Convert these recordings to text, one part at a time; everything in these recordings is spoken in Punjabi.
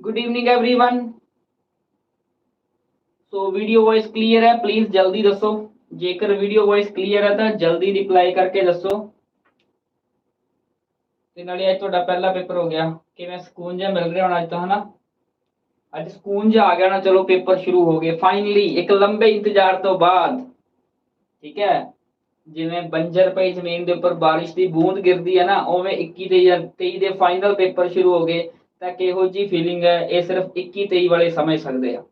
good evening everyone so video voice clear ਹੈ ਪਲੀਜ਼ ਜਲਦੀ ਦੱਸੋ ਜੇਕਰ ਵੀਡੀਓ ਵੌਇਸ ਕਲੀਅਰ ਹੈ ਤਾਂ ਜਲਦੀ ਰਿਪਲਾਈ ਕਰਕੇ ਦੱਸੋ ਤੇ ਨਾਲੇ ਅੱਜ ਤੁਹਾਡਾ ਪਹਿਲਾ ਪੇਪਰ ਹੋ ਗਿਆ ਕਿਵੇਂ ਸਕੂਨ ਜਿਹਾ ਮਿਲ ਰਿਹਾ ਹੁਣ ਅੱਜ ਤਾਂ ਹਨਾ ਅੱਜ ਸਕੂਨ ਜਿਹਾ ਆ ਗਿਆ ਨਾ ਚਲੋ ਪੇਪਰ ਸ਼ੁਰੂ ਹੋ ਗਏ ਫਾਈਨਲੀ ਇੱਕ ਲੰਬੇ ਇੰਤਜ਼ਾਰ ਤੋਂ ਬਾਅਦ ਠੀਕ ਹੈ ਜਿਵੇਂ ਬੰਜਰ ਪਈ ਜ਼ਮੀਨ ਦੇ ਉੱਪਰ ਬਾਰਿਸ਼ ਦੀ ਬੂੰਦ ਗਿਰਦੀ ਹੈ ਨਾ ਉਵੇਂ 21 ਤੇ ਜਾਂ 23 ਦੇ ਫਾਈਨਲ ਪੇਪਰ ਸ਼ੁਰੂ ਹੋ ਗਏ ਤਾਂ ਕਿਹੋ ਜੀ ਫੀਲਿੰਗ ਹੈ, ਇਹ ਸਿਰਫ 21 23 ਵਾਲੇ ਸਮਝ ਸਕਦੇ ਆ।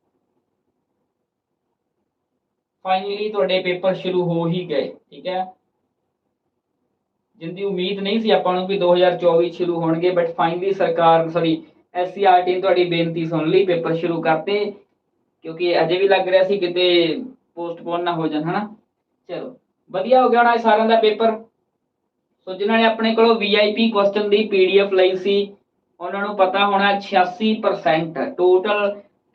ਫਾਈਨਲੀ ਤੁਹਾਡੇ ਪੇਪਰ ਸ਼ੁਰੂ ਹੋ ਹੀ ਗਏ, ਠੀਕ ਹੈ? ਜਿੰਦੀ ਉਮੀਦ ਨਹੀਂ ਸੀ ਆਪਾਂ ਨੂੰ ਵੀ 2024 ਸ਼ੁਰੂ ਹੋਣਗੇ ਬਟ ਫਾਈਨਲੀ ਸਰਕਾਰ ਸੌਰੀ ਐਸਸੀਆਰਟੀ ਨੇ ਤੁਹਾਡੀ ਬੇਨਤੀ ਸੁਣ ਲਈ, ਪੇਪਰ ਸ਼ੁਰੂ ਕਰਤੇ, ਕਿਉਂਕਿ ਅਜੇ ਵੀ ਲੱਗ ਰਿਹਾ ਸੀ ਕਿਤੇ ਪੋਸਟਪੋਨ ਨਾ ਹੋ ਜਾਣ, ਹਨਾ? ਚਲੋ, ਵਧੀਆ ਹੋ ਗਿਆ ਹੁਣ ਅੱਜ ਸਾਰਿਆਂ ਦਾ ਪੇਪਰ। ਸੋ ਜਿਨ੍ਹਾਂ ਨੇ ਆਪਣੇ ਕੋਲੋਂ ਵੀਆਈਪੀ ਕੁਐਸਚਨ ਦੀ ਪੀਡੀਐਫ ਲਈ ਸੀ ਉਹਨਾਂ ਨੂੰ ਪਤਾ ਹੋਣਾ 86% ਟੋਟਲ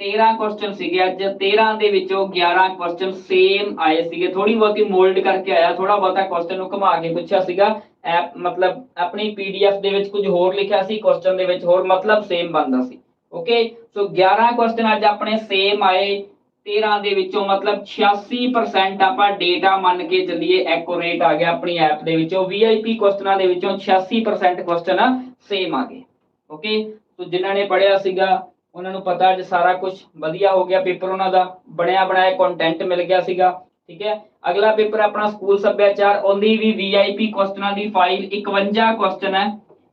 13 ਕੁਐਸਚਨ ਸੀਗੇ ਅੱਜ। 13 ਦੇ ਵਿੱਚੋਂ 11 ਕੁਐਸਚਨ ਸੇਮ ਆਏ ਸੀਗੇ। ਥੋੜੀ ਬਹੁਤੀ ਮੋਲਡ ਕਰਕੇ ਆਇਆ। ਥੋੜਾ ਬਹੁਤਾ ਕੁਐਸਚਨ ਨੂੰ ਘੁਮਾ ਕੇ ਪੁੱਛਿਆ ਸੀਗਾ। ਐਪ ਮਤਲਬ ਆਪਣੀ ਪੀਡੀਐਫ ਦੇ ਵਿੱਚ ਕੁਝ ਹੋਰ ਲਿਖਿਆ ਸੀ ਕੁਐਸਚਨ ਦੇ ਵਿੱਚ ਹੋਰ ਮਤਲਬ ਸੇਮ ਬਣਦਾ ਸੀ। ਓਕੇ ਸੋ 11 ਕੁਐਸਚਨ ਅੱਜ ਆਪਣੇ ਸੇਮ ਆਏ। 13 ਦੇ ਵਿੱਚੋਂ ਮਤਲਬ 86% ਆਪਾਂ ਡੇਟਾ ਮੰਨ ਕੇ ਚੱਲੀਏ ਐਕੂਰੇਟ ਆ ਗਿਆ ਆਪਣੀ ਐਪ ਦੇ ਵਿੱਚੋਂ। ਵੀਆਈਪੀ ਕੁਐਸਚਨਾਂ ਦੇ ਵਿੱਚੋਂ 86% ਕੁਐਸਚਨ ਸੇਮ ਆ ਗਏ। ਓਕੇ ਸੋ ਜਿਨ੍ਹਾਂ ਨੇ ਪੜਿਆ ਸੀਗਾ, ਉਹਨਾਂ ਨੂੰ ਪਤਾ ਅੱਜ ਸਾਰਾ ਕੁਝ ਵਧੀਆ ਹੋ ਗਿਆ ਪੇਪਰ ਉਹਨਾਂ ਦਾ, ਬਣਿਆ ਬਣਾਇਆ ਕੰਟੈਂਟ ਮਿਲ ਗਿਆ ਸੀਗਾ, ਠੀਕ ਹੈ? ਅਗਲਾ ਪੇਪਰ ਆਪਣਾ ਸਕੂਲ ਸੱਭਿਆਚਾਰ, ਉਹਦੀ ਵੀ ਵੀਆਈਪੀ ਕੁਐਸਚਨਾਂ ਦੀ ਫਾਈਲ 51 ਕੁਐਸਚਨ ਹੈ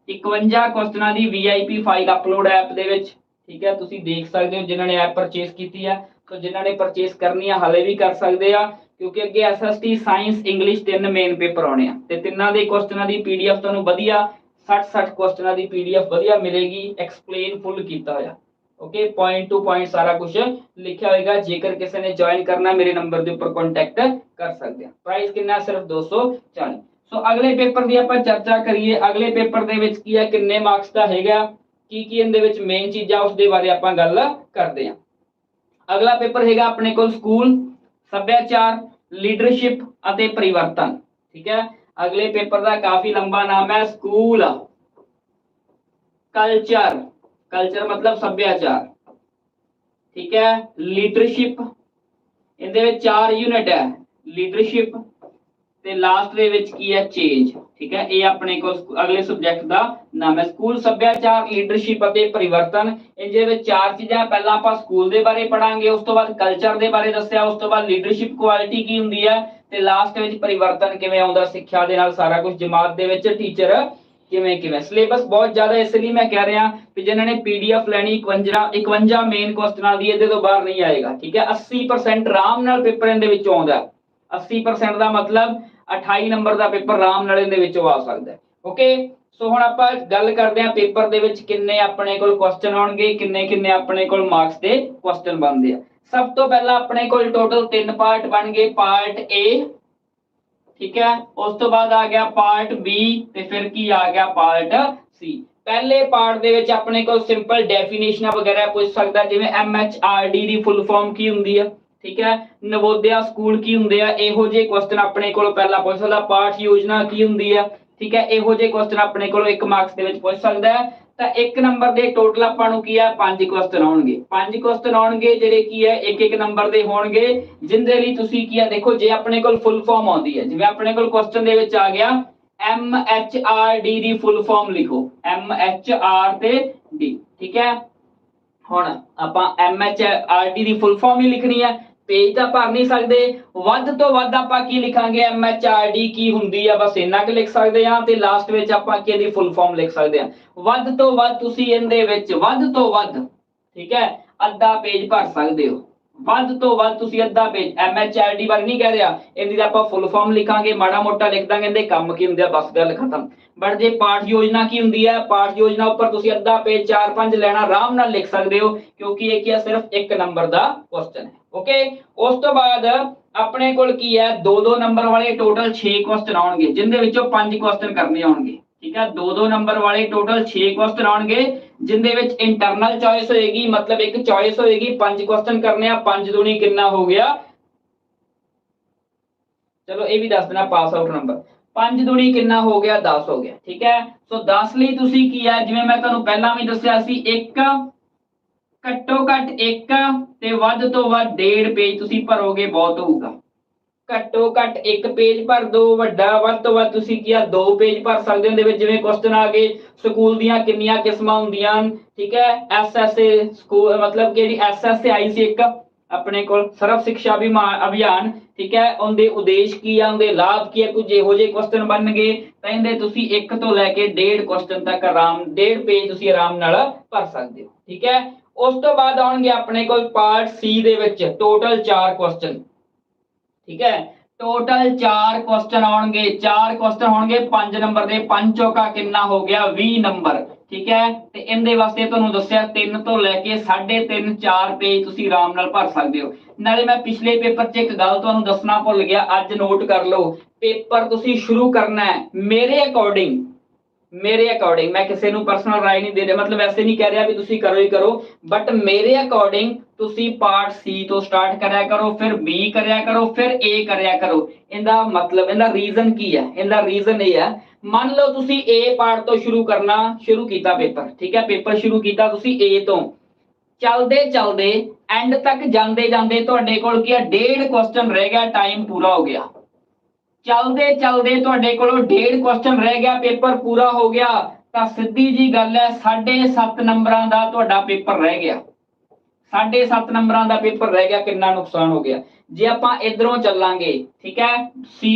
51 ਕੁਐਸਚਨਾਂ ਦੀ ਵੀਆਈਪੀ ਫਾਈਲ ਅਪਲੋਡ ਐਪ ਦੇ ਵਿੱਚ, ਠੀਕ ਹੈ? ਤੁਸੀਂ ਦੇਖ ਸਕਦੇ ਹੋ ਜਿਨ੍ਹਾਂ ਨੇ ਐਪ ਪਰਚੇਸ ਕੀਤੀ ਹੈ, ਸੋ ਜਿਨ੍ਹਾਂ ਨੇ ਪਰਚੇਸ ਕਰਨੀ ਆ, ਹਲੇ ਵੀ ਕਰ ਸਕਦੇ ਆ, ਕਿਉਂਕਿ ਅੱਗੇ ਐਸਐਸਟੀ ਸਾਇੰਸ ਇੰਗਲਿਸ਼ ਤਿੰਨ ਮੇਨ ਪੇਪਰ ਆਉਣੇ ਆ, ਤੇ ਤਿੰਨਾਂ ਦੇ ਕੁਐਸਚਨਾਂ ਦੀ ਪੀਡੀਐਫ ਤੁਹਾਨੂੰ ਵਧੀਆ 60 60 ਕੁਐਸਚਨਾਂ ਦੀ ਪੀਡੀਐਫ ਵਧੀਆ ਮਿਲੇਗੀ ਐਕਸਪਲੇਨ ਫੁੱਲ ਕੀਤਾ ਹੋਇਆ। ਓਕੇ ਪੁਆਇੰਟ ਟੂ ਪੁਆਇੰਟ ਸਾਰਾ ਕੁਝ ਲਿਖਿਆ ਹੋਏਗਾ। ਜੇਕਰ ਕਿਸੇ ਨੇ ਜੁਆਇਨ ਕਰਨਾ ਮੇਰੇ ਨੰਬਰ ਦੇ ਉੱਪਰ ਕੰਟੈਕਟ ਕਰ ਸਕਦੇ ਆ। ਪ੍ਰਾਈਸ ਕਿੰਨਾ ਸਿਰਫ 240 ਸੋ ਅਗਲੇ ਪੇਪਰ ਦੀ ਆਪਾਂ ਚਰਚਾ ਕਰੀਏ। ਅਗਲੇ ਪੇਪਰ ਦੇ ਵਿੱਚ ਕੀ ਹੈ? ਕਿੰਨੇ ਮਾਰਕਸ ਦਾ ਹੈਗਾ? ਕੀ ਕੀ ਇਹਦੇ ਵਿੱਚ ਮੇਨ ਚੀਜ਼ਾਂ ਉਸ ਦੇ ਬਾਰੇ ਆਪਾਂ ਗੱਲ ਕਰਦੇ ਹਾਂ ਅਗਲਾ ਪੇਪਰ ਹੈਗਾ ਆਪਣੇ ਕੋਲ ਸਕੂਲ ਸੱਭਿਆਚਾਰ ਲੀਡਰਸ਼ਿਪ ਅਤੇ ਪਰਿਵਰਤਨ। ਠੀਕ ਹੈ? ਅਗਲੇ ਪੇਪਰ ਦਾ ਕਾਫੀ ਲੰਬਾ ਨਾਮ ਹੈ ਸਕੂਲ। ਕਲਚਰ। ਕਲਚਰ ਮਤਲਬ ਸੱਭਿਆਚਾਰ। ਠੀਕ ਹੈ? ਲੀਡਰਸ਼ਿਪ। ਇਹਦੇ ਵਿੱਚ ਚਾਰ ਯੂਨਿਟ ਹੈ। ਲੀਡਰਸ਼ਿਪ ਤੇ ਲਾਸਟ ਦੇ ਵਿੱਚ ਕੀ ਹੈ? ਚੇਂਜ ਠੀਕ ਹੈ? ਇਹ ਆਪਣੇ ਕੋਲ ਅਗਲੇ ਸਬਜੈਕਟ ਦਾ ਨਾਮ ਹੈ ਸਕੂਲ ਸੱਭਿਆਚਾਰ, ਲੀਡਰਸ਼ਿਪ ਅਤੇ ਪਰਿਵਰਤਨ। ਇਹਦੇ ਵਿੱਚ ਚਾਰ ਚੀਜ਼ਾਂ। ਪਹਿਲਾਂ ਆਪਾਂ ਸਕੂਲ ਦੇ ਬਾਰੇ ਪੜਾਂਗੇ ਉਸ ਤੋਂ ਬਾਅਦ ਕਲਚਰ ਦੇ ਬਾਰੇ ਦੱਸਿਆ, ਉਸ ਤੋਂ ਬਾਅਦ ਲੀਡਰਸ਼ਿਪ ਕੁਆਲਿਟੀ ਕੀ ਹੁੰਦੀ ਹੈ? ਤੇ ਲਾਸਟ ਵਿੱਚ ਪਰਿਵਰਤਨ ਕਿਵੇਂ ਆਉਂਦਾ, ਸਿੱਖਿਆ ਦੇ ਨਾਲ ਸਾਰਾ ਕੁਝ, ਜਮਾਤ ਦੇ ਵਿੱਚ ਟੀਚਰ ਕਿਵੇਂ ਕਿਵੇਂ। ਸਿਲੇਬਸ ਬਹੁਤ ਜ਼ਿਆਦਾ ਇਸ ਲਈ ਮੈਂ ਕਹਿ ਰਿਹਾ ਕਿ ਜਿਨ੍ਹਾਂ ਨੇ ਪੀਡੀਐਫ ਲੈਣੀ 51 51 ਮੇਨ ਕੁਐਸਚਨਾਂ ਦੀ ਇਹਦੇ ਤੋਂ ਬਾਹਰ ਨਹੀਂ ਆਏਗਾ, ਠੀਕ ਹੈ? 80% ਆਰਾਮ ਨਾਲ ਪੇਪਰ ਇਹਦੇ ਵਿੱਚੋਂ ਆਉਂਦਾ ਹੈ। 80% ਦਾ ਮਤਲਬ 28 ਨੰਬਰ ਦਾ ਪੇਪਰ ਆਰਾਮ ਨਾਲ ਇਹਦੇ ਵਿੱਚੋਂ ਆ ਸਕਦਾ ਓਕੇ ਸੋ ਹੁਣ ਆਪਾਂ ਗੱਲ ਕਰਦੇ ਹਾਂ ਪੇਪਰ ਦੇ ਵਿੱਚ ਕਿੰਨੇ ਆਪਣੇ ਕੋਲ ਕੁਐਸਚਨ ਆਉਣਗੇ ਕਿੰਨੇ ਕਿੰਨੇ ਆਪਣੇ ਕੋਲ ਮਾਰਕਸ ਦੇ ਕੁਐਸਚਨ ਬਣਦੇ ਆ। ਸਭ ਤੋਂ ਪਹਿਲਾਂ ਆਪਣੇ ਕੋਲ ਟੋਟਲ ਤਿੰਨ ਪਾਰਟ ਬਣ ਗਏ ਪਾਰਟ A, ਠੀਕ ਹੈ? ਉਸ ਤੋਂ ਬਾਅਦ ਆ ਗਿਆ ਪਾਰਟ B ਤੇ ਫਿਰ ਕੀ ਆ ਗਿਆ ਪਾਰਟ C ਪਹਿਲੇ ਪਾਰਟ ਦੇ ਵਿੱਚ ਆਪਣੇ ਕੋਲ ਸਿੰਪਲ ਡੈਫੀਨੇਸ਼ਨਾਂ ਵਗੈਰਾ ਪੁੱਛ ਸਕਦਾ, ਜਿਵੇਂ MHRD ਦੀ ਫੁੱਲ ਫਾਰਮ ਕੀ ਹੁੰਦੀ ਹੈ ਠੀਕ ਹੈ? ਨਵੋਦਿਆ ਸਕੂਲ ਕੀ ਹੁੰਦੇ ਆ, ਇਹੋ ਜਿਹੇ ਕੁਐਸਚਨ ਆਪਣੇ ਕੋਲ ਪਹਿਲਾਂ ਪੁੱਛ ਸਕਦਾ। ਪਾਠ ਯੋਜਨਾ ਕੀ ਹੁੰਦੀ ਹੈ ਠੀਕ ਹੈ? ਇਹੋ ਜਿਹੇ ਕੁਐਸਚਨ ਆਪਣੇ ਕੋਲ ਇੱਕ ਮਾਰਕਸ ਦੇ ਵਿੱਚ ਪੁੱਛ ਸਕਦਾ ਹੈ। ਤਾਂ ਇੱਕ ਨੰਬਰ ਦੇ ਟੋਟਲ ਆਪਾਂ ਨੂੰ ਕੀ ਹੈ ਪੰਜ ਕੁਐਸਚਨ ਆਉਣਗੇ। ਪੰਜ ਕੁਐਸਚਨ ਆਉਣਗੇ ਜਿਹੜੇ ਕੀ ਹੈ ਇੱਕ ਇੱਕ ਨੰਬਰ ਦੇ ਹੋਣਗੇ, ਜਿੰਦੇ ਲਈ ਤੁਸੀਂ ਕੀ ਆ? ਦੇਖੋ, ਜੇ ਆਪਣੇ ਕੋਲ ਫੁੱਲ ਫਾਰਮ ਆਉਂਦੀ ਹੈ, ਜਿਵੇਂ ਆਪਣੇ ਕੋਲ ਕੁਐਸਚਨ ਦੇ ਵਿੱਚ ਆ ਗਿਆ ਐਮ ਐਚ ਆਰ ਡੀ ਦੀ ਫੁੱਲ ਫਾਰਮ ਲਿਖੋ। ਐਮ ਐਚ ਆਰ ਤੇ ਡੀ ਠੀਕ ਹੈ? ਹੁਣ ਆਪਾਂ ਐਮ ਐਚ ਆਰ ਡੀ ਦੀ ਫੁੱਲ ਫਾਰਮ ਹੀ ਲਿਖਣੀ ਹੈ। ਪੇਜ ਤਾਂ ਭਰ ਨਹੀਂ ਸਕਦੇ। ਵੱਧ ਤੋਂ ਵੱਧ ਆਪਾਂ ਕੀ ਲਿਖਾਂਗੇ? ਐਮ ਐਚ ਆਰ ਡੀ ਕੀ ਹੁੰਦੀ ਆ? ਬਸ ਇੰਨਾ ਕੁ ਲਿਖ ਸਕਦੇ ਆ ਤੇ ਲਾਸਟ ਵਿੱਚ ਆਪਾਂ ਕੀ ਇਹਦੀ ਫੁੱਲ ਫਾਰਮ ਲਿਖ ਸਕਦੇ ਆ ਵੱਧ ਤੋਂ ਵੱਧ ਤੁਸੀਂ ਇਹਦੇ ਵਿੱਚ, ਵੱਧ ਤੋਂ ਵੱਧ, ਠੀਕ ਹੈ, ਅੱਧਾ ਪੇਜ ਭਰ ਸਕਦੇ ਹੋ। ਵੱਧ ਤੋਂ ਵੱਧ ਤੁਸੀਂ ਅੱਧਾ ਪੇਜ ਐਮ ਐਚ ਨਹੀਂ ਕਹਿ ਰਿਹਾ। ਇਹਦੀ ਤਾਂ ਆਪਾਂ ਫੁੱਲ ਫਾਰਮ ਲਿਖਾਂਗੇ, ਮਾੜਾ ਮੋਟਾ ਲਿਖ ਦਾਂਗੇ, ਇਹਦੇ ਕੰਮ ਕੀ ਹੁੰਦੇ ਆ? ਬਸ ਗੱਲ ਖਤਮ। ਬਟ ਜੇ ਪਾਠ ਯੋਜਨਾ ਕੀ ਹੁੰਦੀ ਹੈ ਪਾਠ ਯੋਜਨਾ ਉੱਪਰ ਤੁਸੀਂ ਅੱਧਾ ਪੇਜ 4-5 ਲੈਣਾ, ਆਰਾਮ ਨਾਲ ਲਿਖ ਸਕਦੇ ਹੋ, ਕਿਉਂਕਿ ਇਹ ਕੀ ਹੈ ਸਿਰਫ ਇੱਕ ਨੰਬਰ ਦਾ ਕੁਐਸਚਨ ਹੈ। ਓਕੇ ਉਸ ਤੋਂ ਬਾਅਦ ਆਪਣੇ ਕੋਲ ਕੀ ਹੈ? 2-2 ਨੰਬਰ ਵਾਲੇ ਟੋਟਲ 6 ਕੁਐਸਚਨ ਆਉਣਗੇ ਜਿੰਦੇ ਵਿੱਚੋਂ 5 ਕੁਐਸਚਨ ਕਰਨੇ ਆਉਣਗੇ। ਠੀਕ ਹੈ? 2-2 ਨੰਬਰ ਵਾਲੇ ਟੋਟਲ 6 ਕੁਐਸਚਨ ਆਉਣਗੇ ਜਿੰਦੇ ਵਿੱਚ ਇੰਟਰਨਲ ਚੋਇਸ ਹੋਏਗੀ, ਮਤਲਬ ਇੱਕ ਚੋਇਸ ਹੋਏਗੀ 5 ਕੁਐਸਚਨ ਕਰਨੇ ਆ, ਪੰਜ ਦੂਣੀ ਕਿੰਨਾ ਹੋ ਗਿਆ? ਚਲੋ ਇਹ ਵੀ ਦੱਸ ਦੇਣਾ ਪਾਸ ਆਊਟ ਨੰਬਰ 5 ਦੂਣੀ ਕਿੰਨਾ ਹੋ ਗਿਆ? 10 ਹੋ ਗਿਆ। ਠੀਕ ਹੈ? ਸੋ 10 ਲਈ ਤੁਸੀਂ ਕੀ ਹੈ? ਜਿਵੇਂ ਮੈਂ ਤੁਹਾਨੂੰ ਪਹਿਲਾਂ ਵੀ ਦੱਸਿਆ ਸੀ, ਇੱਕ ਘੱਟੋ ਘੱਟ ਇੱਕ ਤੇ ਵੱਧ ਤੋਂ ਵੱਧ ਡੇਢ ਪੇਜ ਤੁਸੀਂ ਭਰੋਗੇ, ਬਹੁਤ ਹੋਊਗਾ। ਘੱਟੋ ਘੱਟ ਇੱਕ ਪੇਜ ਭਰ ਦੋ ਵੱਡਾ, ਵੱਧ ਤੋਂ ਵੱਧ ਤੁਸੀਂ ਕੀ ਆ, ਦੋ ਪੇਜ ਭਰ ਸਕਦੇ ਹੋ। ਦੇ ਵਿੱਚ ਜਿਵੇਂ ਕੁਐਸਚਨ ਆ ਗਏ, ਸਕੂਲ ਦੀਆਂ ਕਿੰਨੀਆਂ ਕਿਸਮਾਂ ਹੁੰਦੀਆਂ ਹਨ, ਠੀਕ ਹੈ? ਐਸਐਸਏ ਸਕੂਲ ਮਤਲਬ ਕਿ ਜਿਹੜੀ ਐਸਐਸਏ ਆਈ ਸੀ ਇੱਕ, ਆਪਣੇ ਕੋਲ ਸਰਵ ਸਿੱਖਿਆ ਅਭਿਮਾ- ਅਭਿਆਨ, ਠੀਕ ਹੈ? ਉਹਦੇ ਉਦੇਸ਼ ਕੀ ਆ, ਉਹਦੇ ਲਾਭ ਕੀ ਆ, ਕੁਝ ਇਹੋ ਜਿਹੇ ਕੁਐਸਚਨ ਬਣਨਗੇ। ਤਾਂ ਇਹਦੇ ਤੁਸੀਂ ਇੱਕ ਤੋਂ ਲੈ ਕੇ ਡੇਢ ਕੁਐਸਚਨ ਤੱਕ ਆਰਾਮ, ਡੇਢ ਪੇਜ ਤੁਸੀਂ ਆਰਾਮ ਨਾਲ ਭਰ ਸਕਦੇ ਹੋ, ਠੀਕ ਹੈ? ਉਸ ਤੋਂ ਬਾਅਦ ਆਉਣਗੇ ਆਪਣੇ ਕੋਲ ਪਾਰਟ ਸੀ ਦੇ ਵਿੱਚ ਟੋਟਲ 4 ਕੁਐਸਚਨ ਠੀਕ ਹੈ? ਟੋਟਲ 4 ਕੁਐਸਚਨ ਆਉਣਗੇ 4 ਕੁਐਸਚਨ ਹੋਣਗੇ 5 ਨੰਬਰ ਦੇ 5 ਚੌਕਾ ਕਿੰਨਾ ਹੋ ਗਿਆ? 20 ਨੰਬਰ ਠੀਕ ਹੈ? ਤੇ ਇਹਦੇ ਵਾਸਤੇ ਤੁਹਾਨੂੰ ਦੱਸਿਆ 3 ਤੋਂ ਲੈ ਕੇ 3.5 4 ਪੇਜ ਤੁਸੀਂ ਆਰਾਮ ਨਾਲ ਭਰ ਸਕਦੇ ਹੋ। ਨਾਲੇ ਮੈਂ ਪਿਛਲੇ ਪੇਪਰ 'ਚ ਇੱਕ ਗੱਲ ਤੁਹਾਨੂੰ ਦੱਸਣਾ ਭੁੱਲ ਗਿਆ, ਅੱਜ ਨੋਟ ਕਰ ਲਓ। ਪੇਪਰ ਤੁਸੀਂ ਸ਼ੁਰੂ ਕਰਨਾ ਹੈ। ਮੇਰੇ ਅਕੋਰਡਿੰਗ ਮੇਰੇ ਅਕੋਰਡਿੰਗ ਮੈਂ ਕਿਸੇ ਨੂੰ ਪਰਸਨਲ ਰਾਏ ਨਹੀਂ ਦੇ ਰਿਹਾ, ਮਤਲਬ ਐਸੇ ਨਹੀਂ ਕਹਿ ਰਿਹਾ ਵੀ ਤੁਸੀਂ ਕਰੋ ਹੀ ਕਰੋ ਬਟ ਮੇਰੇ ਅਕੋਰਡਿੰਗ ਤੁਸੀਂ ਪਾਰਟ ਸੀ ਤੋਂ ਸਟਾਰਟ ਕਰਿਆ ਕਰੋ, ਫਿਰ ਬੀ ਕਰਿਆ ਕਰੋ, ਫਿਰ ਏ ਕਰਿਆ ਕਰੋ। ਇਹਦਾ ਮਤਲਬ, ਇਹਦਾ ਰੀਜ਼ਨ ਕੀ ਹੈ? ਇਹਦਾ ਰੀਜ਼ਨ ਇਹ ਹੈ, ਮੰਨ ਲਓ ਤੁਸੀਂ ਏ ਪਾਰਟ ਤੋਂ ਸ਼ੁਰੂ ਕਰਨਾ, ਸ਼ੁਰੂ ਕੀਤਾ ਪੇਪਰ ਠੀਕ ਹੈ? ਪੇਪਰ ਸ਼ੁਰੂ ਕੀਤਾ ਤੁਸੀਂ ਏ ਤੋਂ। ਚਲਦੇ ਚਲਦੇ ਐਂਡ ਤੱਕ ਜਾਂਦੇ ਜਾਂਦੇ ਤੁਹਾਡੇ ਕੋਲ ਕੀ ਹੈ? ਡੇਢ ਕੁਐਸਚਨ ਰਹਿ ਗਿਆ ਟਾਈਮ ਪੂਰਾ ਹੋ ਗਿਆ। ਚਲਦੇ ਚਲਦੇ ਤੁਹਾਡੇ ਕੋਲੋਂ ਡੇਢ ਕੁਐਸਚਨ ਰਹਿ ਗਿਆ, ਪੇਪਰ ਪੂਰਾ ਹੋ ਗਿਆ। ਤਾਂ ਸਿੱਧੀ ਜੀ ਗੱਲ ਹੈ 7.5 ਨੰਬਰਾਂ ਦਾ ਤੁਹਾਡਾ ਪੇਪਰ ਰਹਿ ਗਿਆ। 7.5 ਨੰਬਰਾਂ ਦਾ ਪੇਪਰ ਰਹਿ ਗਿਆ, ਕਿੰਨਾ ਨੁਕਸਾਨ ਹੋ ਗਿਆ। ਜੇ ਆਪਾਂ ਇਧਰੋਂ ਚੱਲਾਂਗੇ, ਠੀਕ ਹੈ, C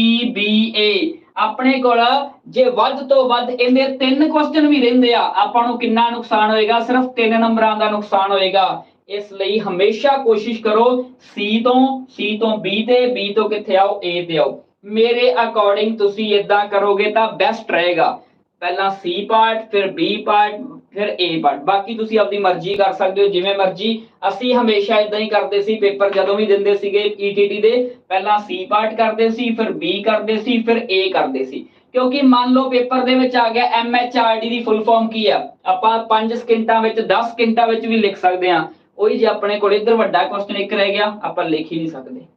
ਆਪਣੇ ਕੋਲ ਜੇ ਵੱਧ ਤੋਂ ਵੱਧ ਇਹਦੇ ਤਿੰਨ ਕੁਐਸਚਨ ਵੀ ਰਹਿੰਦੇ ਆ, ਆਪਾਂ ਨੂੰ ਕਿੰਨਾ ਨੁਕਸਾਨ ਹੋਏਗਾ? ਸਿਰਫ ਤਿੰਨ ਨੰਬਰਾਂ ਦਾ ਨੁਕਸਾਨ ਹੋਏਗਾ। ਇਸ ਲਈ ਹਮੇਸ਼ਾ ਕੋਸ਼ਿਸ਼ ਕਰੋ, C ਤੋਂ C ਤੋਂ B ਤੇ, B ਤੋਂ ਕਿੱਥੇ ਆਓ, A ਤੇ ਆਓ। ਮੇਰੇ ਅਕੋਰਡਿੰਗ ਤੁਸੀਂ ਇਦਾਂ ਕਰੋਗੇ ਤਾਂ ਬੈਸਟ ਰਹੇਗਾ। ਪਹਿਲਾਂ ਸੀ ਪਾਰਟ ਫਿਰ ਬੀ ਪਾਰਟ ਫਿਰ ਏ ਪਾਰਟ ਬਾਕੀ ਤੁਸੀਂ ਆਪਣੀ ਮਰਜ਼ੀ ਕਰ ਸਕਦੇ ਹੋ, ਜਿਵੇਂ ਮਰਜ਼ੀ। ਅਸੀਂ ਹਮੇਸ਼ਾ ਇਦਾਂ ਹੀ ਕਰਦੇ ਸੀ, ਪੇਪਰ ਜਦੋਂ ਵੀ ਦਿੰਦੇ ਸੀਗੇ ETT ਦੇ, ਪਹਿਲਾਂ ਸੀ ਪਾਰਟ ਕਰਦੇ ਸੀ, ਫਿਰ ਬੀ ਕਰਦੇ ਸੀ, ਫਿਰ ਏ ਕਰਦੇ ਸੀ। ਕਿਉਂਕਿ ਮੰਨ ਲਓ ਪੇਪਰ ਦੇ ਵਿੱਚ ਆ ਗਿਆ MHRD ਦੀ ਫੁੱਲ ਫਾਰਮ ਕੀ ਆ? ਆਪਾਂ 5 ਸਕਿੰਟਾਂ ਵਿੱਚ 10 ਸਕਿੰਟਾਂ ਵਿੱਚ ਵੀ ਲਿਖ ਸਕਦੇ ਹਾਂ। ਉਹੀ ਜੇ ਆਪਣੇ ਕੋਲ ਇੱਧਰ ਵੱਡਾ ਕੁਐਸਚਨ ਇੱਕ ਰਹਿ ਗਿਆ, ਆਪਾਂ ਲਿਖ ਹੀ ਨਹੀਂ ਸਕਦੇ।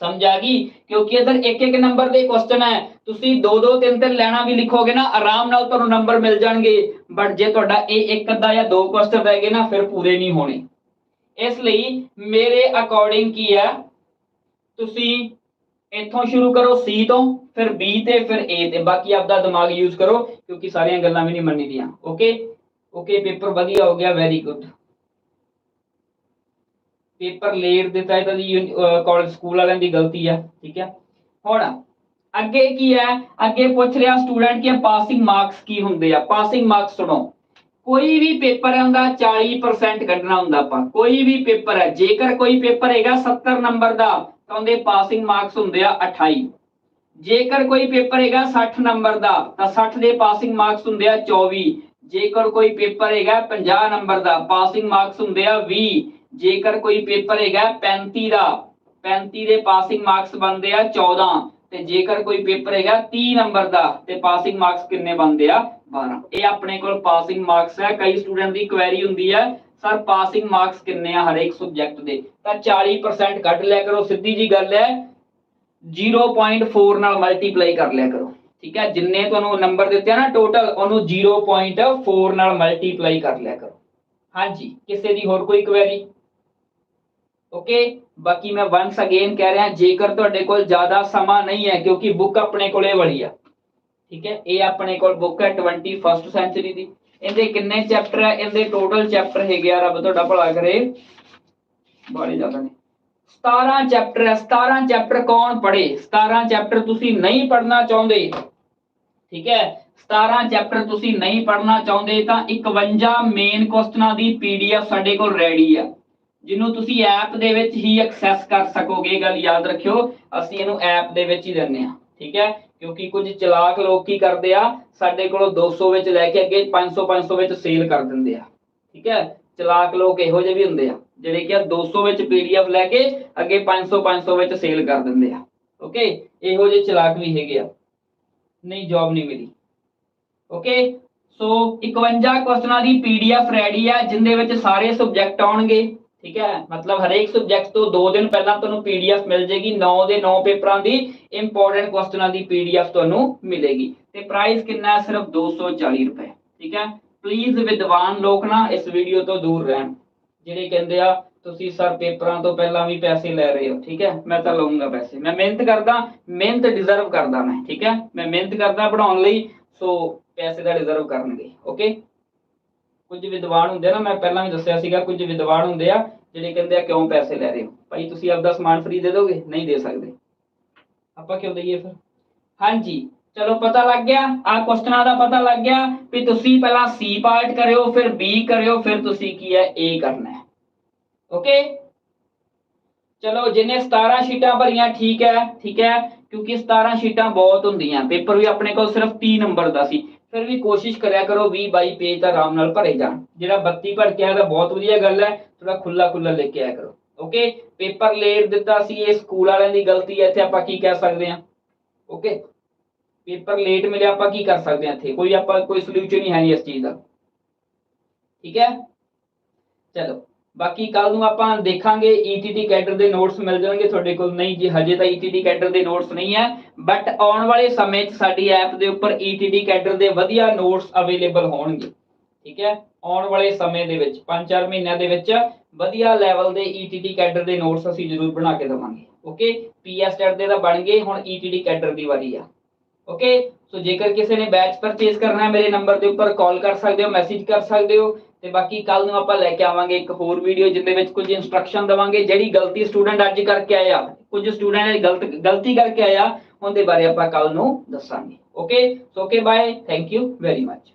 ਸਮਝ ਆ ਗਈ? ਕਿਉਂਕਿ ਇਧਰ ਇੱਕ ਇੱਕ ਨੰਬਰ ਦੇ ਕੁਐਸਚਨ ਹੈ। ਤੁਸੀਂ ਦੋ ਦੋ ਤਿੰਨ ਤਿੰਨ ਲੈਣਾ ਵੀ ਲਿਖੋਗੇ ਨਾ, ਆਰਾਮ ਨਾਲ ਤੁਹਾਨੂੰ ਨੰਬਰ ਮਿਲ ਜਾਣਗੇ। ਬਟ ਜੇ ਤੁਹਾਡਾ ਇਹ ਇੱਕ ਅੱਧਾ ਜਾਂ ਦੋ ਕੁਐਸਚਨ ਰਹਿ ਗਏ ਨਾ, ਫਿਰ ਪੂਰੇ ਨਹੀਂ ਹੋਣੇ। ਇਸ ਲਈ ਮੇਰੇ ਅਕੋਰਡਿੰਗ ਕੀ ਹੈ? ਤੁਸੀਂ ਇੱਥੋਂ ਸ਼ੁਰੂ ਕਰੋ C ਤੋਂ, ਫਿਰ B ਤੇ, ਫਿਰ A ਤੇ। ਬਾਕੀ ਆਪਦਾ ਦਿਮਾਗ ਯੂਜ਼ ਕਰੋ, ਕਿਉਂਕਿ ਸਾਰੀਆਂ ਗੱਲਾਂ ਵੀ ਨਹੀਂ ਮੰਨੀ ਦੀਆਂ ਓਕੇ ਓਕੇ ਪੇਪਰ ਵਧੀਆ ਹੋ ਗਿਆ ਵੈਰੀ ਗੁੱਡ ਪੇਪਰ ਲੇਟ ਦਿੱਤਾ ਇਹ ਤਾਂ ਜੀ ਕਾਲਜ ਸਕੂਲ ਵਾਲਿਆਂ ਦੀ ਗਲਤੀ ਆ, ਠੀਕ ਹੈ ਹੁਣ, ਅੱਗੇ ਕੀ ਹੈ? ਅੱਗੇ ਪੁੱਛ ਰਿਹਾ ਸਟੂਡੈਂਟ ਕਿ ਪਾਸਿੰਗ ਮਾਰਕਸ ਕੀ ਹੁੰਦੇ ਆ? ਪਾਸਿੰਗ ਮਾਰਕਸ ਸੁਣੋ। ਕੋਈ ਵੀ ਪੇਪਰ ਹੈ 40% ਕੱਢਣਾ ਹੁੰਦਾ ਆਪਾਂ। ਕੋਈ ਵੀ ਪੇਪਰ ਹੈ, ਜੇਕਰ ਕੋਈ ਪੇਪਰ ਹੈਗਾ 70 ਨੰਬਰ ਦਾ, ਤਾਂ ਉਹਦੇ ਪਾਸਿੰਗ ਮਾਰਕਸ ਹੁੰਦੇ ਆ 28 ਜੇਕਰ ਕੋਈ ਪੇਪਰ ਹੈਗਾ 60 ਨੰਬਰ ਦਾ, ਤਾਂ 60 ਦੇ ਪਾਸਿੰਗ ਮਾਰਕਸ ਹੁੰਦੇ ਆ 24 ਜੇਕਰ ਕੋਈ ਪੇਪਰ ਹੈਗਾ 50 ਨੰਬਰ ਦਾ ਪਾਸਿੰਗ ਮਾਰਕਸ ਹੁੰਦੇ ਆ 20 ਜੇਕਰ ਕੋਈ ਪੇਪਰ ਹੈਗਾ 35 ਦਾ 35 ਦੇ ਪਾਸਿੰਗ ਮਾਰਕਸ ਬਣਦੇ ਆ 14 ਤੇ ਜੇਕਰ ਕੋਈ ਪੇਪਰ ਹੈਗਾ 30 ਨੰਬਰ ਦਾ, ਤੇ ਪਾਸਿੰਗ ਮਾਰਕਸ ਕਿੰਨੇ ਬਣਦੇ ਆ? 12 ਇਹ ਆਪਣੇ ਕੋਲ ਪਾਸਿੰਗ ਮਾਰਕਸ ਹੈ ਕਈ ਸਟੂਡੈਂਟ ਦੀ ਕੁਐਰੀ ਹੁੰਦੀ ਹੈ ਸਰ ਪਾਸਿੰਗ ਮਾਰਕਸ ਕਿੰਨੇ ਆ ਹਰੇਕ ਸਬਜੈਕਟ ਦੇ? ਤਾਂ 40% ਕੱਢ ਲਿਆ ਕਰੋ, ਸਿੱਧੀ ਜੀ ਗੱਲ ਹੈ 0.4 ਨਾਲ ਮਲਟੀਪਲਾਈ ਕਰ ਲਿਆ ਕਰੋ, ਠੀਕ ਹੈ? ਜਿੰਨੇ ਤੁਹਾਨੂੰ ਨੰਬਰ ਦਿੱਤੇ ਆ ਨਾ ਟੋਟਲ ਉਹਨੂੰ 0.4 ਨਾਲ ਮਲਟੀਪਲਾਈ ਕਰ ਲਿਆ ਕਰੋ। ਹਾਂਜੀ, ਕਿਸੇ ਦੀ ਹੋਰ ਕੋਈ ਕੁਐਰੀ ਓਕੇ ਬਾਕੀ ਮੈਂ ਵਾਂਸ ਅਗੇਨ ਕਹਿ ਰਿਹਾ, ਜੇਕਰ ਤੁਹਾਡੇ ਕੋਲ ਜ਼ਿਆਦਾ ਸਮਾਂ ਨਹੀਂ ਹੈ, ਕਿਉਂਕਿ ਬੁੱਕ ਆਪਣੇ ਕੋਲੇ ਵਾਲੀ ਆ, ਠੀਕ ਹੈ? ਇਹ ਆਪਣੇ ਕੋਲ ਬੁੱਕ ਹੈ 21st ਸੈਂਚੁਰੀ ਦੀ। ਇਹਦੇ ਕਿੰਨੇ ਚੈਪਟਰ ਹੈ ਇਹਦੇ ਟੋਟਲ ਚੈਪਟਰ ਹੈਗੇ ਆ ਰੱਬ, ਤੁਹਾਡਾ ਭਲਾ ਕਰੇ। ਬਾਲੇ ਜ਼ਿਆਦਾ ਨੇ। 17 ਚੈਪਟਰ ਹੈ 17 ਚੈਪਟਰ ਕੌਣ ਪੜ੍ਹੇ? 17 ਚੈਪਟਰ ਤੁਸੀਂ ਨਹੀਂ ਪੜ੍ਹਨਾ ਚਾਹੁੰਦੇ, ਠੀਕ ਹੈ? 17 ਚੈਪਟਰ ਤੁਸੀਂ ਨਹੀਂ ਪੜ੍ਹਨਾ ਚਾਹੁੰਦੇ, ਤਾਂ 51 ਮੇਨ ਕੁਐਸਚਨਾਂ ਦੀ ਪੀਡੀਐਫ ਸਾਡੇ ਕੋਲ ਰੈਡੀ ਆ। ਜਿਹਨੂੰ ਤੁਸੀਂ ਐਪ ਦੇ ਵਿੱਚ ਹੀ ਐਕਸੈਸ ਕਰ ਸਕੋਗੇ, ਇਹ ਗੱਲ ਯਾਦ ਰੱਖਿਓ, ਅਸੀਂ ਇਹਨੂੰ ਐਪ ਦੇ ਵਿੱਚ ਹੀ ਦਿੰਨੇ ਆ ਠੀਕ ਹੈ? ਕਿਉਂਕਿ ਕੁਝ ਚਲਾਕ ਲੋਕ ਕੀ ਕਰਦੇ ਆ, ਸਾਡੇ ਕੋਲੋਂ 200 ਵਿੱਚ ਲੈ ਕੇ ਅੱਗੇ 500 500 ਵਿੱਚ ਸੇਲ ਕਰ ਦਿੰਦੇ ਆ, ਠੀਕ ਹੈ? ਚਲਾਕ ਲੋਕ ਇਹੋ ਜਿਹੇ ਵੀ ਹੁੰਦੇ ਆ, ਜਿਹੜੇ ਕਿ ਆ 200 ਵਿੱਚ ਪੀਡੀਐਫ ਲੈ ਕੇ ਅੱਗੇ 500 500 ਵਿੱਚ ਸੇਲ ਕਰ ਦਿੰਦੇ ਆ ਓਕੇ ਇਹੋ ਜਿਹੇ ਚਲਾਕ ਵੀ ਹੈਗੇ ਆ, ਨਹੀਂ ਜੌਬ ਨਹੀਂ ਮਿਲੀ ਓਕੇ ਸੋ 51 ਕੁਐਸਚਨਾਂ ਦੀ ਪੀਡੀਐਫ ਰੈਡੀ ਆ, ਜਿੰਦੇ ਵਿੱਚ ਸਾਰੇ ਸਬਜੈਕਟ ਆਉਣਗੇ ਠੀਕ ਹੈ? ਮਤਲਬ ਹਰੇਕ ਸਬਜੈਕਟ ਤੋਂ 2 ਦਿਨ ਪਹਿਲਾਂ ਤੁਹਾਨੂੰ ਪੀਡੀਐਫ ਮਿਲ ਜੇਗੀ 9 ਦੇ 9 ਪੇਪਰਾਂ ਦੀ ਇੰਪੋਰਟੈਂਟ ਕੁਐਸਚਨਾਂ ਦੀ ਪੀਡੀਐਫ ਤੁਹਾਨੂੰ ਮਿਲੇਗੀ। ਤੇ ਪ੍ਰਾਈਸ ਕਿੰਨਾ ਹੈ? ਸਿਰਫ 240 ਰੁਪਏ। ਠੀਕ ਹੈ? ਪਲੀਜ਼ ਵਿਦਵਾਨ ਲੋਕ ਨਾ ਇਸ ਵੀਡੀਓ ਤੋਂ ਦੂਰ ਰਹਿਣ। ਜਿਹੜੇ ਕਹਿੰਦੇ ਆ, ਤੁਸੀਂ ਸਰ ਪੇਪਰਾਂ ਤੋਂ ਪਹਿਲਾਂ ਵੀ ਪੈਸੇ ਲੈ ਰਹੇ ਹੋ। ਠੀਕ ਹੈ? ਮੈਂ ਤਾਂ ਲਵਾਂਗਾ ਪੈਸੇ। ਮੈਂ ਮਿਹਨਤ ਕਰਦਾ, ਮਿਹਨਤ ਡਿਜ਼ਰਵ ਕਰਦਾ ਮੈਂ। ਠੀਕ ਹੈ? ਮੈਂ ਮਿਹਨਤ ਕਰਦਾ ਪੜਾਉਣ ਲਈ, ਸੋ ਪੈਸੇ ਦਾ ਡਿਜ਼ਰਵ ਕਰਨਗੇ। ਓਕੇ ਕੁਝ ਵਿਦਵਾਨ ਹੁੰਦੇ ਆ ਨਾ, ਮੈਂ ਪਹਿਲਾਂ ਵੀ ਦੱਸਿਆ ਸੀਗਾ, ਕੁਝ ਵਿਦਵਾਨ ਹੁੰਦੇ ਆ, ਜਿਹੜੇ ਕਹਿੰਦੇ ਆ, ਕਿਉਂ ਪੈਸੇ ਲੈ ਰਹੇ ਹੋ? ਭਾਈ, ਤੁਸੀਂ ਆਪਦਾ ਸਮਾਨ ਫ੍ਰੀ ਦੇ ਦੋਗੇ? ਨਹੀਂ ਦੇ ਸਕਦੇ। ਆਪਾਂ ਕਿਉਂ ਦਈਏ ਫਿਰ? ਹਾਂਜੀ, ਚਲੋ ਪਤਾ ਲੱਗ ਗਿਆ। ਆ ਕੁਐਸਚਨਾਂ ਦਾ ਪਤਾ ਲੱਗ ਗਿਆ ਵੀ ਤੁਸੀਂ ਪਹਿਲਾਂ ਸੀ ਪਾਰਟ ਕਰਿਓ, ਫਿਰ ਬੀ ਕਰਿਓ, ਫਿਰ ਤੁਸੀਂ ਕੀ ਹੈ? ਏ ਕਰਨਾ ਹੈ। ਓਕੇ ਚਲੋ ਜਿਹਨੇ 17 ਸ਼ੀਟਾਂ ਭਰੀਆਂ, ਠੀਕ ਹੈ ਠੀਕ ਹੈ, ਕਿਉਂਕਿ 17 ਸ਼ੀਟਾਂ ਬਹੁਤ ਹੁੰਦੀਆਂ। ਪੇਪਰ ਵੀ ਆਪਣੇ ਕੋਲ ਸਿਰਫ 30 ਨੰਬਰ ਦਾ ਸੀ। ਫਿਰ ਵੀ ਕੋਸ਼ਿਸ਼ ਕਰਿਆ ਕਰੋ 20 22 ਪੇਜ ਤਾਂ ਆਰਾਮ ਨਾਲ ਭਰੇ ਜਾਣ। ਜਿਹੜਾ 32 ਭਰ ਕੇ ਆਇਆ ਤਾਂ ਬਹੁਤ ਵਧੀਆ ਗੱਲ ਹੈ ਥੋੜਾ ਖੁੱਲਾ ਖੁੱਲਾ ਲੈ ਕੇ ਆਇਆ ਕਰੋ। ਓਕੇ ਪੇਪਰ ਲੇਟ ਦਿੱਤਾ ਸੀ, ਇਹ ਸਕੂਲ ਵਾਲਿਆਂ ਦੀ ਗਲਤੀ ਹੈ, ਇੱਥੇ ਆਪਾਂ ਕੀ ਕਹਿ ਸਕਦੇ ਹਾਂ? ਓਕੇ ਪੇਪਰ ਲੇਟ ਮਿਲਿਆ, ਆਪਾਂ ਕੀ ਕਰ ਸਕਦੇ ਹਾਂ ਇੱਥੇ? ਕੋਈ ਆਪਾਂ, ਕੋਈ ਸੋਲੂਸ਼ਨ ਨਹੀਂ ਹੈ ਇਸ ਚੀਜ਼ ਦਾ। ਠੀਕ ਹੈ? ਚਲੋ। ਬਾਕੀ ਕੱਲ ਨੂੰ ਆਪਾਂ ਦੇਖਾਂਗੇ ETT ਕੈਡਰ ਦੇ ਨੋਟਸ ਮਿਲ ਜਾਣਗੇ ਤੁਹਾਡੇ ਕੋਲ। ਨਹੀਂ ਜੀ, ਹਜੇ ਤਾਂ ETT ਕੈਡਰ ਦੇ ਨੋਟਸ ਨਹੀਂ ਹੈ। ਬਟ ਆਉਣ ਵਾਲੇ ਸਮੇਂ 'ਚ ਸਾਡੀ ਐਪ ਦੇ ਉੱਪਰ ETT ਕੈਡਰ ਦੇ ਵਧੀਆ ਨੋਟਸ ਅਵੇਲੇਬਲ ਹੋਣਗੇ। ਠੀਕ ਹੈ? ਆਉਣ ਵਾਲੇ ਸਮੇਂ ਦੇ ਵਿੱਚ 5-4 ਮਹੀਨਿਆਂ ਦੇ ਵਿੱਚ ਵਧੀਆ ਲੈਵਲ ਦੇ ETT ਕੈਡਰ ਦੇ ਨੋਟਸ ਅਸੀਂ ਜ਼ਰੂਰ ਬਣਾ ਕੇ ਦੇਵਾਂਗੇ। ਓਕੇ ਪੀਐਸਟੈਟ ਦੇ ਤਾਂ ਬਣ ਗਏ, ਹੁਣ ETT ਕੈਡਰ ਦੀ ਵਾਰੀ ਆ। ਓਕੇ ਸੋ ਜੇਕਰ ਕਿਸੇ ਨੇ ਬੈਚ ਪਰਚੇਸ ਕਰਨਾ ਹੈ, ਮੇਰੇ ਨੰਬਰ ਦੇ ਉੱਪਰ ਕਾਲ ਕਰ ਸਕਦੇ ਹੋ ਮੈਸੇਜ ਕਰ ਸਕਦੇ ਹੋ। ਤੇ ਬਾਕੀ ਕੱਲ ਨੂੰ ਆਪਾਂ ਲੈ ਕੇ ਆਵਾਂਗੇ ਇੱਕ ਹੋਰ ਵੀਡੀਓ ਜਿੰਦੇ ਵਿੱਚ ਕੁਝ ਇਨਸਟਰਕਸ਼ਨ ਦਵਾਂਗੇ ਜਿਹੜੀ ਗਲਤੀ ਸਟੂਡੈਂਟ ਅੱਜ ਕਰਕੇ ਆਇਆ ਕੁਝ ਸਟੂਡੈਂਟ ਗਲਤ, ਗਲਤੀ ਕਰਕੇ ਆਇਆ ਉਹਦੇ ਬਾਰੇ ਆਪਾਂ ਕੱਲ ਨੂੰ ਦੱਸਾਂਗੇ। Okay so okay bye thank you very much